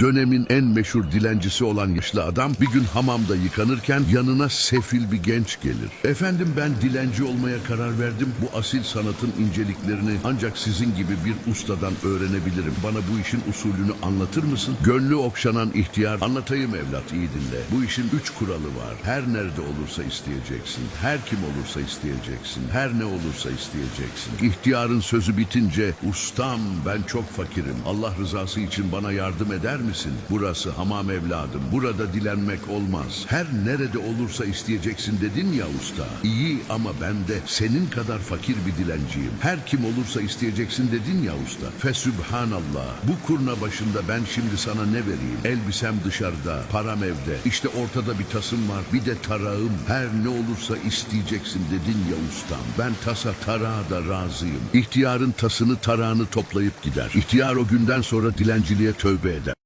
Dönemin en meşhur dilencisi olan yaşlı adam bir gün hamamda yıkanırken yanına sefil bir genç gelir. Efendim ben dilenci olmaya karar verdim. Bu asil sanatın inceliklerini ancak sizin gibi bir ustadan öğrenebilirim. Bana bu işin usulünü anlatır mısın? Gönlü okşanan ihtiyar anlatayım evlat iyi dinle. Bu işin üç kuralı var. Her nerede olursa isteyeceksin. Her kim olursa isteyeceksin. Her ne olursa isteyeceksin. İhtiyarın sözü bitince ustam ben çok fakirim. Allah rızası için bana yardım eder misin? Burası hamam evladım. Burada dilenmek olmaz. Her nerede olursa isteyeceksin dedin ya usta. İyi ama ben de senin kadar fakir bir dilenciyim. Her kim olursa isteyeceksin dedin ya usta. Fesübhanallah. Bu kurna başında ben şimdi sana ne vereyim? Elbisem dışarıda, param evde. İşte ortada bir tasım var, bir de tarağım. Her ne olursa isteyeceksin dedin ya ustam. Ben tasa tarağa da razıyım. İhtiyarın tasını tarağını toplayıp gider. İhtiyar o günden sonra dilenciliğe tövbe eder.